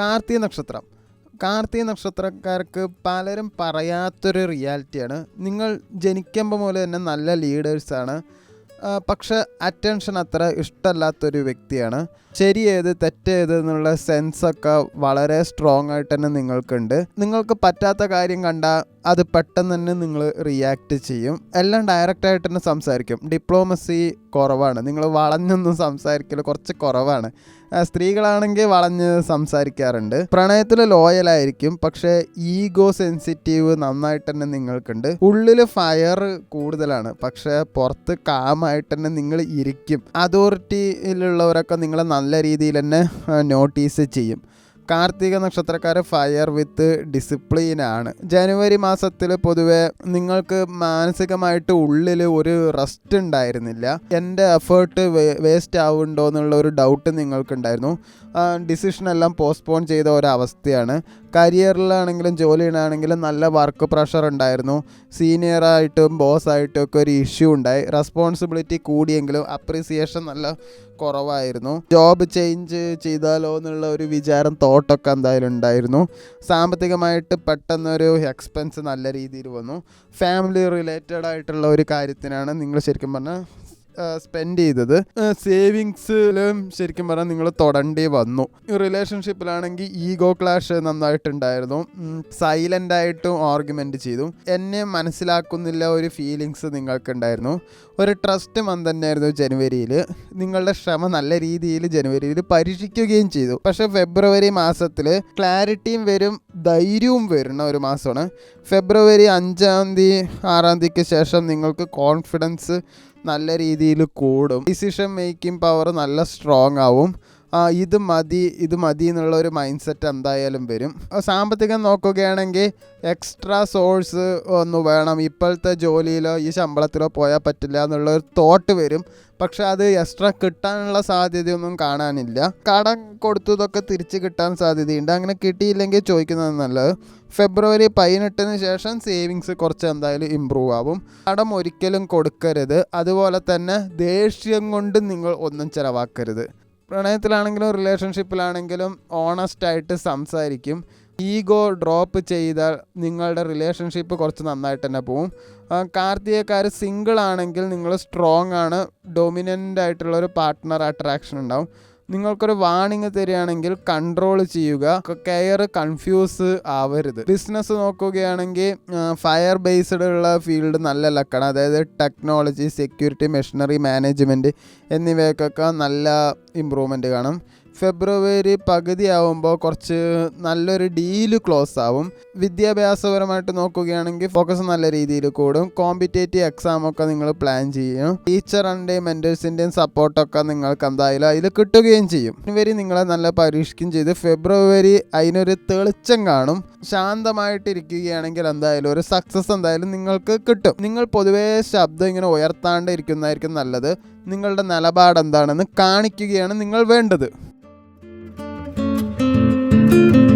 കാർത്തിക നക്ഷത്രം. കാർത്തിക നക്ഷത്രക്കാർക്ക് പലരും പറയാത്തൊരു റിയാലിറ്റിയാണ്. നിങ്ങൾ ജനിക്കുമ്പോൾ മുതൽ തന്നെ നല്ല ലീഡേഴ്സാണ് പക്ഷെ അറ്റൻഷൻ അത്ര ഇഷ്ടമല്ലാത്തൊരു വ്യക്തിയാണ്. ശരി ഏത് തെറ്റേത് എന്നുള്ള സെൻസൊക്കെ വളരെ സ്ട്രോങ് ആയിട്ട് തന്നെ നിങ്ങൾക്കുണ്ട്. നിങ്ങൾക്ക് പറ്റാത്ത കാര്യം കണ്ടാൽ അത് പെട്ടെന്ന് തന്നെ നിങ്ങൾ റിയാക്ട് ചെയ്യും. എല്ലാം ഡയറക്റ്റായിട്ട് തന്നെ സംസാരിക്കും. ഡിപ്ലോമസി കുറവാണ്. നിങ്ങൾ വളഞ്ഞൊന്നും സംസാരിക്കൽ കുറച്ച് കുറവാണ്. സ്ത്രീകളാണെങ്കിൽ വളഞ്ഞ് സംസാരിക്കാറുണ്ട്. പ്രണയത്തിൽ ലോയലായിരിക്കും പക്ഷേ ഈഗോ സെൻസിറ്റീവ് നന്നായിട്ട് തന്നെ നിങ്ങൾക്കുണ്ട്. ഉള്ളിൽ ഫയർ കൂടുതലാണ്. പക്ഷേ പുറത്ത് കാമായിട്ട് തന്നെ നിങ്ങൾ ഇരിക്കും. അതോറിറ്റിയിലുള്ളവരൊക്കെ നിങ്ങളെ നല്ല രീതിയിൽ തന്നെ നോട്ടീസ് ചെയ്യും. കാർത്തിക നക്ഷത്രക്കാർ ഫയർ വിത്ത് ഡിസിപ്ലിൻ ആണ്. ജനുവരി മാസത്തിൽ പൊതുവെ നിങ്ങൾക്ക് മാനസികമായിട്ട് ഉള്ളിൽ ഒരു റെസ്റ്റ് ഉണ്ടായിരുന്നില്ല. എന്റെ എഫേർട്ട് വേസ്റ്റ് ആവുന്നുണ്ടോ എന്നുള്ള ഒരു ഡൗട്ട് നിങ്ങൾക്കുണ്ടായിരുന്നു. ഡിസിഷൻ എല്ലാം പോസ്റ്റ്പോൺ ചെയ്ത ഒരവസ്ഥയാണ്. കരിയറിലാണെങ്കിലും ജോലിയിലാണെങ്കിലും നല്ല വർക്ക് പ്രഷർ ഉണ്ടായിരുന്നു. സീനിയറായിട്ടും ബോസായിട്ടും ഒക്കെ ഒരു ഇഷ്യൂ ഉണ്ടായി. റെസ്പോൺസിബിലിറ്റി കൂടിയെങ്കിലും അപ്രീസിയേഷൻ നല്ല കുറവായിരുന്നു. ജോബ് ചേഞ്ച് ചെയ്താലോ എന്നുള്ള ഒരു വിചാരം തോട്ടൊക്കെ എന്തായാലും ഉണ്ടായിരുന്നു. സാമ്പത്തികമായിട്ട് പെട്ടെന്നൊരു എക്സ്പെൻസ് നല്ല രീതിയിൽ വന്നു. ഫാമിലി റിലേറ്റഡ് ആയിട്ടുള്ള ഒരു കാര്യത്തിനാണ് നിങ്ങൾ ശരിക്കും പറഞ്ഞാൽ സ്പെൻഡ് ചെയ്തത്. സേവിങ്സിലും ശരിക്കും പറഞ്ഞാൽ നിങ്ങൾ തൊടേണ്ടി വന്നു. റിലേഷൻഷിപ്പിലാണെങ്കിൽ ഈഗോ ക്ലാഷ് നന്നായിട്ടുണ്ടായിരുന്നു. സൈലന്റ് ആയിട്ടും ആർഗ്യുമെന്റ് ചെയ്തു. എന്നെ മനസ്സിലാക്കുന്നില്ല ഒരു ഫീലിങ്സ് നിങ്ങൾക്കുണ്ടായിരുന്നു. ഒരു ട്രസ്റ്റ് മന്ത് തന്നെയായിരുന്നു ജനുവരിയിൽ നിങ്ങളുടെ ശ്രമം നല്ല രീതിയിൽ ജനുവരിയിൽ പരീക്ഷിക്കുകയും ചെയ്തു. പക്ഷെ ഫെബ്രുവരി മാസത്തിൽ ക്ലാരിറ്റിയും വരും ധൈര്യവും വരുന്ന ഒരു മാസമാണ്. ഫെബ്രുവരി അഞ്ചാം തീയതി ആറാം തീയതിക്ക് ശേഷം നിങ്ങൾക്ക് കോൺഫിഡൻസ് നല്ല രീതിയിൽ കൂടും. ഡിസിഷൻ മേക്കിംഗ് പവർ നല്ല സ്ട്രോങ് ആവും. ഇത് മതി ഇത് മതി എന്നുള്ള ഒരു മൈൻഡ് സെറ്റ് എന്തായാലും വരും. സാമ്പത്തികം നോക്കുകയാണെങ്കിൽ എക്സ്ട്രാ സോഴ്സ് ഒന്ന് വേണം. ഇപ്പോഴത്തെ ജോലിയിലോ ഈ ശമ്പളത്തിലോ പോയാൽ പറ്റില്ല എന്നുള്ള ഒരു തോട്ട് വരും. പക്ഷെ അത് എക്സ്ട്രാ കിട്ടാനുള്ള സാധ്യതയൊന്നും കാണാനില്ല. കടം കൊടുത്തതൊക്കെ തിരിച്ച് കിട്ടാൻ സാധ്യതയുണ്ട്. അങ്ങനെ കിട്ടിയില്ലെങ്കിൽ ചോദിക്കുന്നത് നല്ലത്. ഫെബ്രുവരി പതിനെട്ടിന് ശേഷം സേവിങ്സ് കുറച്ച് എന്തായാലും ഇമ്പ്രൂവ് ആവും. കടം ഒരിക്കലും കൊടുക്കരുത്. അതുപോലെ തന്നെ ദേഷ്യം കൊണ്ട് നിങ്ങൾ ഒന്നും ചിലവാക്കരുത്. പ്രണയത്തിലാണെങ്കിലും റിലേഷൻഷിപ്പിലാണെങ്കിലും ഓണസ്റ്റ് ആയിട്ട് സംസാരിക്കും. ഈഗോ ഡ്രോപ്പ് ചെയ്താൽ നിങ്ങളുടെ റിലേഷൻഷിപ്പ് കുറച്ച് നന്നായിട്ട് തന്നെ പോവും. കാർത്തികക്കാർ സിംഗിൾ ആണെങ്കിൽ നിങ്ങൾ സ്ട്രോങ് ആണ്. ഡൊമിനന്റ് ആയിട്ടുള്ള ഒരു പാർട്ട്ണർ അട്രാക്ഷൻ ഉണ്ടാവും. നിങ്ങൾക്കൊരു വാണിംഗ് തരികയാണെങ്കിൽ കൺട്രോൾ ചെയ്യുക. കെയർ കൺഫ്യൂസ് ആവരുത്. ബിസിനസ് നോക്കുകയാണെങ്കിൽ ഫയർ ബേസ്ഡ് ഉള്ള ഫീൽഡ് നല്ല ലക്കാണ്. അതായത് ടെക്നോളജി സെക്യൂരിറ്റി മെഷീനറി മാനേജ്മെന്റ് എന്നിവയൊക്കെ നല്ല ഇമ്പ്രൂവ്മെന്റ് കാണും. ഫെബ്രുവരി പകുതി ആവുമ്പോൾ കുറച്ച് നല്ലൊരു ഡീൽ ക്ലോസ് ആവും. വിദ്യാഭ്യാസപരമായിട്ട് നോക്കുകയാണെങ്കിൽ ഫോക്കസ് നല്ല രീതിയിൽ കൂടും. കോമ്പറ്റേറ്റീവ് എക്സാം ഒക്കെ നിങ്ങൾ പ്ലാൻ ചെയ്യും. ടീച്ചറിന്റെയും മെന്റേഴ്സിന്റെയും സപ്പോർട്ടൊക്കെ നിങ്ങൾക്ക് എന്തായാലും അതിൽ കിട്ടുകയും ചെയ്യും. ജനുവരി നിങ്ങളെ നല്ല പരീക്ഷിക്കുകയും ചെയ്ത് ഫെബ്രുവരി അതിനൊരു തെളിച്ചം കാണും. ശാന്തമായിട്ടിരിക്കുകയാണെങ്കിൽ എന്തായാലും ഒരു സക്സസ് എന്തായാലും നിങ്ങൾക്ക് കിട്ടും. നിങ്ങൾ പൊതുവേ ശബ്ദം ഇങ്ങനെ ഉയർത്താണ്ട് ഇരിക്കുന്നതായിരിക്കും നല്ലത്. നിങ്ങളുടെ നിലപാട് എന്താണെന്ന് കാണിക്കുകയാണ് നിങ്ങൾ വേണ്ടത്. Thank you.